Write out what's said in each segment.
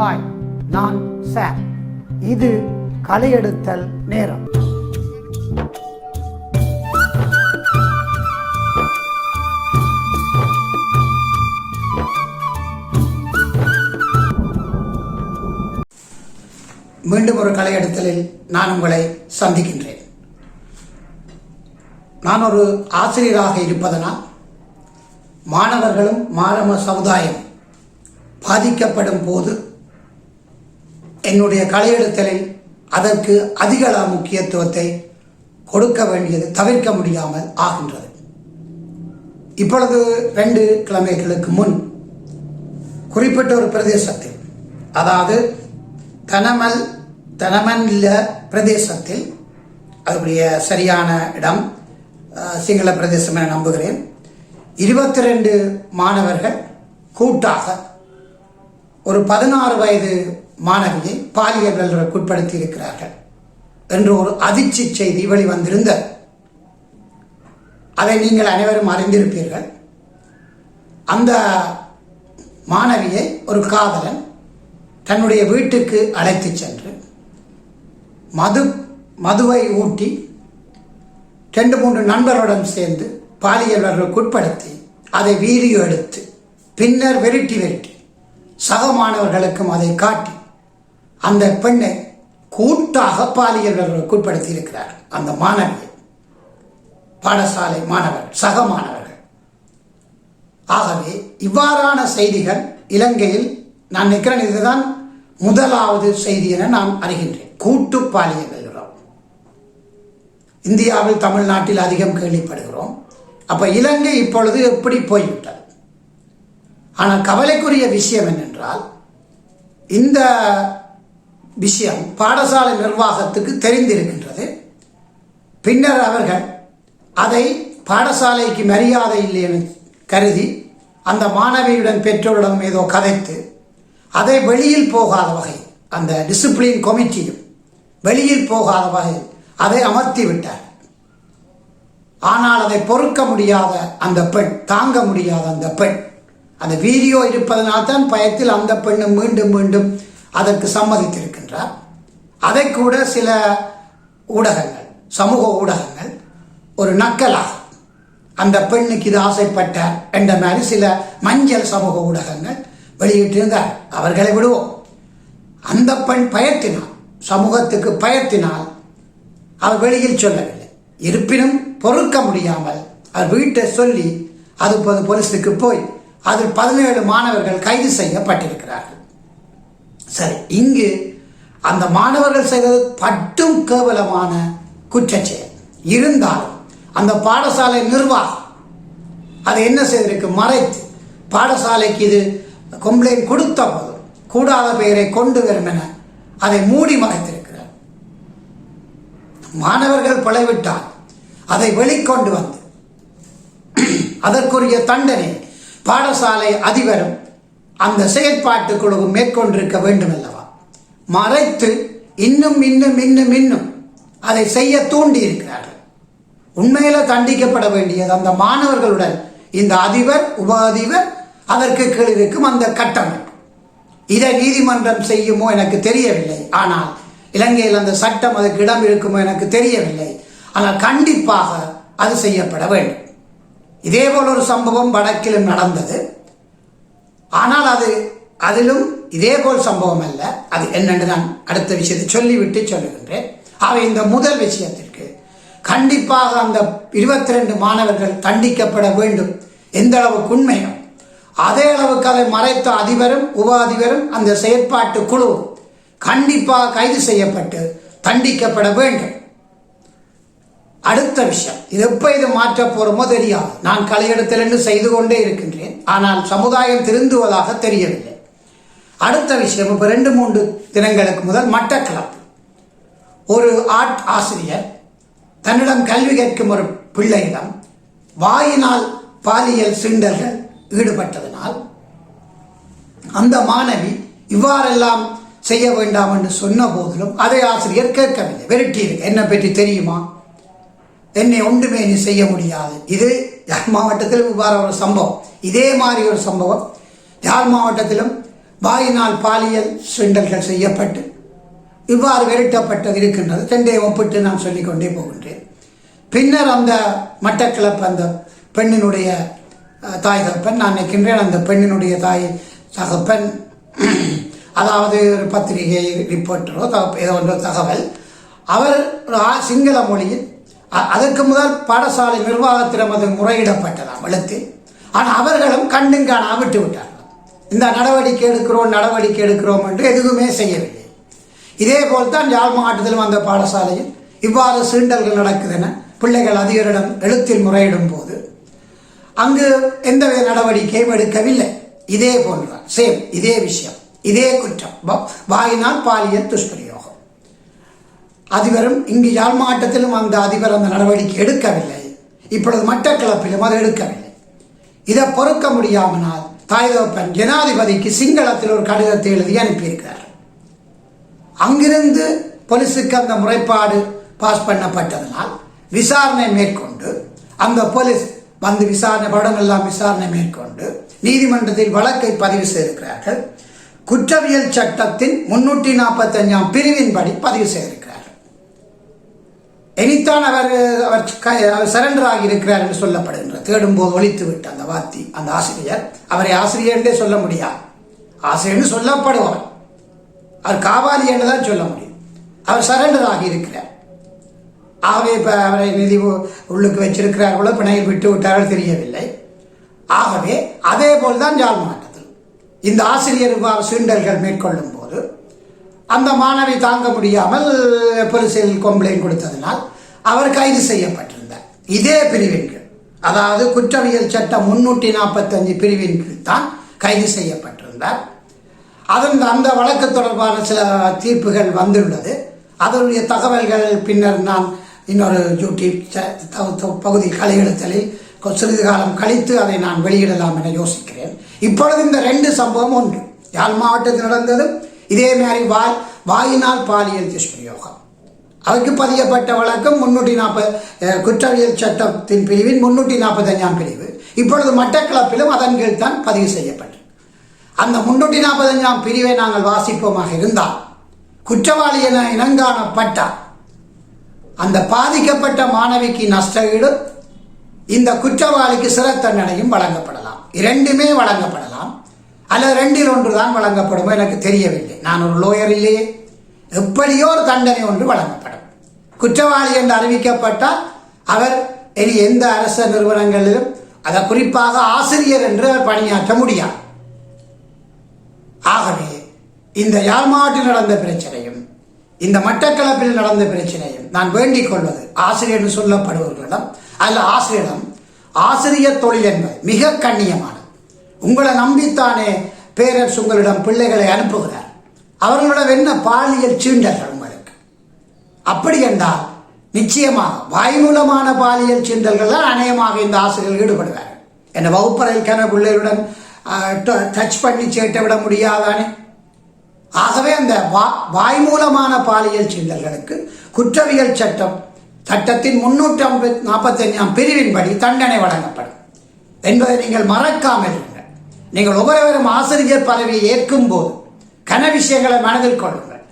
Hi நான் sir. இது கலையெடுத்தல் நேரம். மீண்டும் ஒரு கலையெடுத்தலில் நான் உங்களை சந்திக்கின்றேன். நான் ஒரு ஆசிரியராக இருப்பதனால் மாணவர்களும் மாணவ சமுதாயம் பாதிக்கப்படும் போது என்னுடைய கலையெடுத்தலில் அதற்கு அதிக முக்கியத்துவத்தை கொடுக்க வேண்டியது தவிர்க்க முடியாமல் ஆகின்றது. இப்பொழுது ரெண்டு கிழமைகளுக்கு முன் குறிப்பிட்ட ஒரு பிரதேசத்தில் அதாவது தனமல் தனமல்ல பிரதேசத்தில் அதனுடைய சரியான இடம் சிங்கள பிரதேசம் என நம்புகிறேன் இருபத்தி ரெண்டு மாணவர்கள் கூட்டாக ஒரு பதினாறு வயது மாணவியை பாலியல் வல்லுறவுக்குட்படுத்தி இருக்கிறார்கள் என்று ஒரு அதிர்ச்சி செய்தி வெளிவந்திருந்த அதை நீங்கள் அனைவரும் அறிந்திருப்பீர்கள். அந்த மாணவியை ஒரு காதலன் தன்னுடைய வீட்டுக்கு அழைத்துச் சென்று மது மதுவை ஊட்டி ரெண்டு மூன்று நண்பர்களுடன் சேர்ந்து பாலியல் உட்படுத்தி அதை வீடியோ எடுத்து பின்னர் வெரிட்டி வெரிட்டி சக மாணவர்களுக்கும் அதை காட்டி அந்த பெண்ணை கூட்டாக பாலியல் வல்லுறவுக்கு உட்படுத்தி இருக்கிறார் அந்த மாணவியை. பாடசாலை மாணவர் சக மாணவர்கள். ஆகவே இவ்வாறான செய்திகள் இலங்கையில் நான் நிற்கிறேன். இதுதான் முதலாவது செய்தி என நான் அறிகின்றேன். கூட்டு பாலியல் வல்லுறவு இந்தியாவில் தமிழ்நாட்டில் அதிகம் கேள்விப்படுகிறோம். அப்போ இலங்கை இப்பொழுது எப்படி போய்விட்டது? ஆனால் கவலைக்குரிய விஷயம் என்னென்றால் இந்த விஷயம் பாடசாலை நிர்வாகத்துக்கு தெரிந்திருக்கின்றது. பின்னர் அவர்கள் அதை பாடசாலைக்கு மரியாதை இல்லை என கருதி அந்த மாணவியுடன் பெற்றோரிடம் ஏதோ கதைத்து அதை வெளியில் போகாத வகை அந்த டிசிப்ளின் கமிட்டியும் வெளியில் போகாத வகையில் அதை அமர்த்தி விட்டார். ஆனால் அதை பொறுக்க முடியாத அந்த பெண் தாங்க முடியாத அந்த பெண் அந்த வீடியோ இருப்பதனால் தான் பயத்தில் அந்த பெண்ணும் மீண்டும் மீண்டும் அதற்கு சம்மதித்திருக்கின்றார். அதை கூட சில ஊடகங்கள் சமூக ஊடகங்கள் ஒரு நக்கலாக அந்த பெண்ணுக்கு இது ஆசைப்பட்ட என்ற மாதிரி சில மஞ்சள் சமூக ஊடகங்கள் வெளியிட்டிருந்தார். அவர்களை விடுவோம். அந்த பெண் பயத்தினால் சமூகத்துக்கு பயத்தினால் அவர் வெளியில் சொல்லவில்லை. இருப்பினும் பொறுக்க முடியாமல் அவர் வீட்டை சொல்லி அது போது போலீஸுக்கு போய் அதில் பதினேழு மாணவர்கள் கைது செய்யப்பட்டிருக்கிறார்கள். சரி இங்கு அந்த மாணவர்கள் செய்தது பட்டும் கேவலமான குற்றச்செயல். இருந்தாலும் அந்த பாடசாலை நிர்வாகம் அது என்ன செய்திருக்கு? மறைத்து. பாடசாலைக்கு இது கம்ப்ளைண்ட் கொடுத்த போதும் கூடாத பெயரை கொண்டு வரும் என அதை மூடி மறைத்திருக்கிறார். மாணவர்கள் பிழைவிட்டால் அதை வெளிக்கொண்டு வந்து அதற்குரிய தண்டனை பாடசாலை அதிபரும் அந்த செயற்பாட்டு குழுவும் மேற்கொண்டிருக்க வேண்டும் அல்லவா? மறைத்து இன்னும் இன்னும் இன்னும் இன்னும் அதை செய்ய தூண்டி இருக்கிறார்கள் உண்மையில தண்டிக்கப்பட வேண்டியது அந்த மாணவர்களுடன் இந்த அதிபர் உப அதிபர் அதற்கு கீழ் இருக்கும் அந்த கட்டமைப்பு. இதை நீதிமன்றம் செய்யுமோ எனக்கு தெரியவில்லை. ஆனால் இலங்கையில் அந்த சட்டம் அதுக்கு இடம் இருக்குமோ எனக்கு தெரியவில்லை. ஆனால் கண்டிப்பாக அது செய்யப்பட வேண்டும். இதே போல ஒரு சம்பவம் வடக்கிலும் நடந்தது. ஆனால் அது அதிலும் இதே போல் சம்பவம் அல்ல அது என்னென்று நான் அடுத்த விஷயத்தை சொல்லிவிட்டு சொல்லுகின்றேன். அவை இந்த முதல் விஷயத்திற்கு கண்டிப்பாக அந்த இருபத்தி ரெண்டு மாணவர்கள் தண்டிக்கப்பட வேண்டும். எந்த அளவுக்கு உண்மையோ. அதே அளவுக்கு அதை மறைத்த அதிபரும் உப அதிபரும் அந்த செயற்பாட்டு குழு கண்டிப்பாக கைது செய்யப்பட்டு தண்டிக்கப்பட வேண்டும். அடுத்த விஷயம். இது எப்போ இது மாற்ற போறோமோ தெரியாது. நான் கலையிடத்திலிருந்து செய்து கொண்டே இருக்கின்றேன். ஆனால் சமுதாயம் திருந்துவதாக தெரியவில்லை. அடுத்த விஷயம் இப்போ ரெண்டு மூன்று தினங்களுக்கு முதல் மட்டக்களப்பு. ஒரு ஆர்ட் ஆசிரியர் தன்னிடம் கல்வி கேட்கும் ஒரு பிள்ளையிடம் வாயினால் பாலியல் சீண்டல்கள் ஈடுபட்டதனால் அந்த மாணவி இவ்வாறெல்லாம் செய்ய வேண்டாம் என்று சொன்ன போதிலும் அதை ஆசிரியர் கேட்கவில்லை. விரட்டி இருக்கு என்ன பற்றி தெரியுமா? என்னை ஒன்றுமே நீ செய்ய முடியாது. இது யாழ் மாவட்டத்திலும் இவ்வாறு ஒரு சம்பவம். இதே மாதிரி ஒரு சம்பவம் யாழ் மாவட்டத்திலும் வாயினால் பாலியல் சுண்டல்கள் செய்யப்பட்டு இவ்வாறு விரட்டப்பட்டது இருக்கின்றது. ரெண்டே ஒப்பிட்டு நான் சொல்லிக்கொண்டே போகின்றேன். பின்னர் அந்த மட்டக்கிழப்பு அந்த பெண்ணினுடைய தாய் தகப்பன் நான் நினைக்கின்றேன் அந்த பெண்ணினுடைய தாய் தகப்பன் அதாவது ஒரு பத்திரிகை ரிப்போர்ட்டரோ ஏதோ ஒன்று தகவல். அவர் ஒரு ஆ- சிங்கள மொழியில் அதற்கு முதல் பாடசாலை நிர்வாகத்திடம் அது முறையிடப்பட்டதாம் எழுத்து. ஆனால் அவர்களும் கண்ணும் காணா விட்டு விட்டார்கள். இந்த நடவடிக்கை எடுக்கிறோம் நடவடிக்கை எடுக்கிறோம் என்று எதுவுமே செய்யவில்லை. இதே போல் தான் யாழ் மாவட்டத்திலும் அந்த பாடசாலையில் இவ்வாறு சீண்டல்கள் நடக்குதென பிள்ளைகள் அதிகரிடம் எழுத்தில் முறையிடும் போது அங்கு எந்தவித நடவடிக்கையும் எடுக்கவில்லை. இதே போன்றார் சேம் இதே விஷயம். இதே குற்றம். வாயினால் பாலியல் துஷ்பிரயோகம். அதிபரும் இங்கு யாழ் மாவட்டத்திலும் அந்த அதிபர் அந்த நடவடிக்கை எடுக்கவில்லை. இப்பொழுது மட்டக்களப்பிலும் அதை எடுக்கவில்லை. இதை பொறுக்க முடியாமனால் தாய் தகப்பன் ஜனாதிபதிக்கு சிங்களத்தில் ஒரு கடிதத்தை எழுதி அனுப்பியிருக்கிறார். அங்கிருந்து போலீஸுக்கு அந்த முறைப்பாடு பாஸ் பண்ணப்பட்டதனால் விசாரணை மேற்கொண்டு அந்த போலீஸ் வந்து விசாரணை படமெல்லாம் விசாரணை மேற்கொண்டு நீதிமன்றத்தில் வழக்கை பதிவு செய்திருக்கிறார்கள். குற்றவியல் சட்டத்தின் முன்னூற்றி நாற்பத்தஞ்சாம் பிரிவின்படி பதிவு செய்திருக்கிறார்கள். இனித்தான் அவர் அவர் க- அவர் சரண்டர் ஆகியிருக்கிறார் என்று சொல்லப்படுகின்றது தேடும்போது ஒழித்து விட்டு அந்த வாத்தி அந்த ஆசிரியர் அவரை ஆசிரியர் என்றே சொல்ல முடியாது. ஆசிரியர்னு சொல்லப்படுவார். அவர் காவாலி என்று தான் சொல்ல முடியும். அவர் சரண்டர் ஆகியிருக்கிறார் ஆகவே இப்போ அவரை நிதி உள்ளுக்கு உள்ளுக்கு வச்சிருக்கிறார்களோ பிணையில் விட்டு விட்டார்கள் தெரியவில்லை. ஆகவே அதே போல் தான் ஜாழ் இந்த ஆசிரியர் சீண்டல்கள் மேற்கொள்ளும் போது அந்த மாணவி தாங்க முடியாமல் போலீசில் கம்ப்ளைண்ட் கொடுத்ததினால் அவர் கைது செய்யப்பட்டிருந்தார். இதே பிரிவின் கீழ். அதாவது குற்றவியல் சட்டம் முன்னூற்றி நாற்பத்தஞ்சு பிரிவின் கீழ் தான் கைது செய்யப்பட்டிருந்தார். அதன் அந்த வழக்கு தொடர்பான சில தீர்ப்புகள் வந்துள்ளது. அதனுடைய தகவல்கள் பின்னர் நான் இன்னொரு யூடியூப் த- பகுதி கலையெழுத்தலில் சிறிது காலம் கழித்து அதை நான் வெளியிடலாம் என யோசிக்கிறேன். இப்பொழுது இந்த ரெண்டு சம்பவம் ஒன்று யாழ் மாவட்டத்தில் நடந்ததும் இதே மாதிரி வாய் வாயினால் பாலியல் துஷ்பிரயோகம். அதுக்கு பதியப்பட்ட வழக்கம் முன்னூற்றி நாற்பது குற்றவியல் சட்டத்தின் பிரிவின் முன்னூற்றி நாற்பத்தஞ்சாம் பிரிவு. இப்பொழுது மட்டக்களப்பிலும் அதன் கீழ் தான் பதிவு செய்யப்பட்டது. அந்த முன்னூற்றி நாற்பத்தஞ்சாம் பிரிவை நாங்கள் வாசிப்போமாக இருந்தால் குற்றவாளி என இனங்காணப்பட்டால் அந்த பாதிக்கப்பட்ட மாணவிக்கு நஷ்ட ஈடு இந்த குற்றவாளிக்கு சிறை தண்டனையும் வழங்கப்படலாம். இரண்டுமே வழங்கப்படலாம். அல்லது ரெண்டில் ஒன்று தான் வழங்கப்படுமோ எனக்கு தெரியவில்லை. நான் ஒரு லோயர் இல்லையே. எப்படியோ ஒரு தண்டனை ஒன்று வழங்கப்படும். குற்றவாளி என்று அறிவிக்கப்பட்டால் அவர் இனி எந்த அரச நிறுவனங்களிலும் அதை குறிப்பாக ஆசிரியர் என்று அவர் பணியாற்ற முடியாது. ஆகவே இந்த யாழ் மாவட்டத்தில் நடந்த பிரச்சனையும் இந்த மட்டக்களப்பில் நடந்த பிரச்சனையும் நான் வேண்டிக் கொள்வது ஆசிரியர் என்று சொல்லப்படுபவர்களிடம் அல்ல ஆசிரியரிடம் ஆசிரியர் தொழில் என்பது மிக கண்ணியமானது. உங்களை நம்பித்தானே பேரரசு உங்களிடம் பிள்ளைகளை அனுப்புகிறார். அவர்களிடம் என்ன பாலியல் சீண்டல்கள் உங்களுக்கு. அப்படி என்றால் நிச்சயமாக வாய்மூலமான பாலியல் சீண்டல்கள் தான் அநேகமாக இந்த ஆசிரியர்கள் ஈடுபடுவார்கள். என்ன வகுப்பறையில் கன பிள்ளைகளுடன் டச் பண்ணி சேட்டை விட முடியாதானே? ஆகவே அந்த வா வாய்மூலமான பாலியல் சீண்டல்களுக்கு குற்றவியல் சட்டம் சட்டத்தின் முன்னூற்றி ஐம்பத்தி நாற்பத்தஞ்சாம் பிரிவின்படி தண்டனை வழங்கப்படும். என்பதை நீங்கள் மறக்காமல் நீங்கள் ஒவ்வொருவரும் ஆசிரியர் பதவியை ஏற்கும் போது கன விஷயங்களை மனதில் கொள்ளுங்கள்.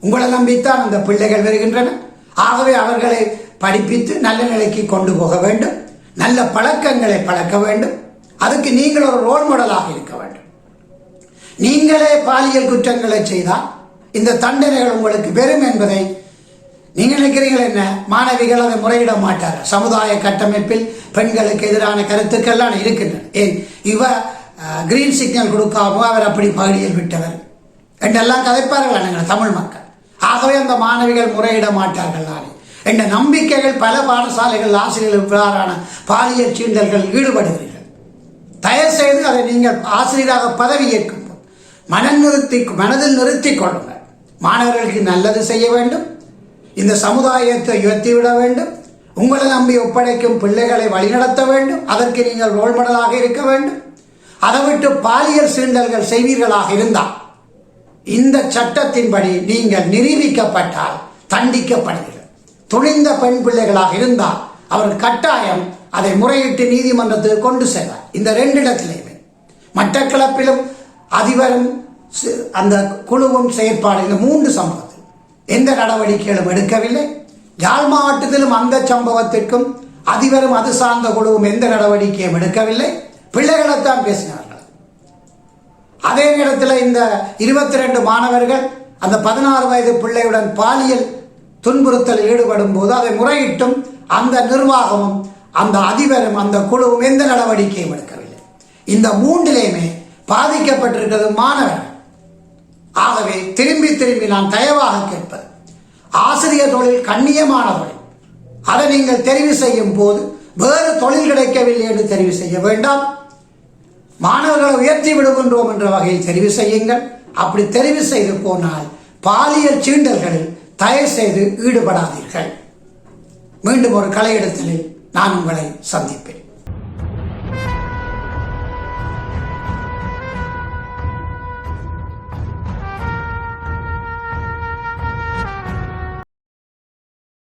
உங்களை நம்பித்தான் அந்த பிள்ளைகள் வருகின்றன. ஆகவே அவர்களை படிப்பித்து நல்ல நிலைக்கு கொண்டு போக வேண்டும். நல்ல பழக்கங்களை பழக்க வேண்டும். அதுக்கு நீங்கள் ஒரு ரோல் மாடலாக இருக்க வேண்டும். நீங்களே பாலியல் குற்றங்களை செய்தால் இந்த தண்டனைகள் உங்களுக்கு பெரும் என்பதை நீங்கள் நினைக்கிறீர்கள் என்ன? மாணவிகள் அதை முறையிட மாட்டார் சமுதாய கட்டமைப்பில் பெண்களுக்கு எதிரான கருத்துக்கள்லாம் இருக்கின்றன. ஏன்? இவ கிரீன் சிக்னல் கொடுக்காம அவர் அப்படி பகுதியில் விட்டவர். என்றெல்லாம் கதைப்பார்கள் நீங்கள் தமிழ் மக்கள். ஆகவே அந்த மாணவிகள் முறையிட மாட்டார்கள் தானே என்ற நம்பிக்கைகள் பல பாடசாலைகள் ஆசிரியர்கள் இவ்வாறான பாலியல் சீண்டல்கள் ஈடுபடுவீர்கள் தயவு செய்து அதை நீங்கள் ஆசிரியராக பதவி ஏற்கும் போது மனம் நிறுத்தி மனதில் நிறுத்தி கொள்ளுங்கள். மாணவர்களுக்கு நல்லது செய்ய வேண்டும். இந்த சமுதாயத்தை உயர்த்திவிட வேண்டும். உங்களை நம்பி ஒப்படைக்கும் பிள்ளைகளை வழிநடத்த வேண்டும். அதற்கு நீங்கள் ரோல் மாடலாக இருக்க வேண்டும். அதை விட்டு பாலியல் சீண்டல்கள் செய்வீர்களாக இருந்தால் இந்த சட்டத்தின்படி நீங்கள் நிரூபிக்கப்பட்டால் தண்டிக்கப்படுகிறது துணிந்த பெண் பிள்ளைகளாக இருந்தால் அவர்கள் கட்டாயம் அதை முறையிட்டு நீதிமன்றத்துக்கு கொண்டு செல்வார். இந்த ரெண்டு இடத்திலையுமே மட்டக்களப்பிலும் அதிபரும் அந்த குழுவும் செயற்பாடு இந்த மூன்று சம்பவத்தில் எந்த நடவடிக்கைகளும் எடுக்கவில்லை. யாழ் மாவட்டத்திலும் அந்த சம்பவத்திற்கும் அதிபரும் அது சார்ந்த குழுவும் எந்த நடவடிக்கையும் எடுக்கவில்லை. பிள்ளைகளைத்தான் பேசினார்கள். அதே நேரத்தில் இந்த இருபத்தி ரெண்டு மாணவர்கள் அந்த பதினாறு வயது பிள்ளையுடன் பாலியல் துன்புறுத்தல் ஈடுபடும் போது அதை முறையிட்டும் அந்த நிர்வாகமும் அந்த அதிபரும் அந்த குழுவும் எந்த நடவடிக்கையும் எடுக்கவில்லை. இந்த மூன்றிலேயுமே பாதிக்கப்பட்டிருக்கிறது மாணவர்கள். ஆகவே திரும்பி திரும்பி நான் தயவாக கேட்பது ஆசிரியர் தொழில் கண்ணியமான தொழில் அதை நீங்கள் தெரிவு செய்யும் போது வேறு தொழில் கிடைக்கவில்லை என்று தெரிவு செய்ய வேண்டாம். மாணவர்களை உயர்த்தி விடுகின்றோம் என்ற வகையில் தெரிவு செய்யுங்கள். அப்படி தெரிவு செய்து போனால் பாலியல் சீண்டல்களில் தயவு செய்து ஈடுபடாதீர்கள். மீண்டும் ஒரு கலையிடத்தில் நான் உங்களை சந்திப்பேன்.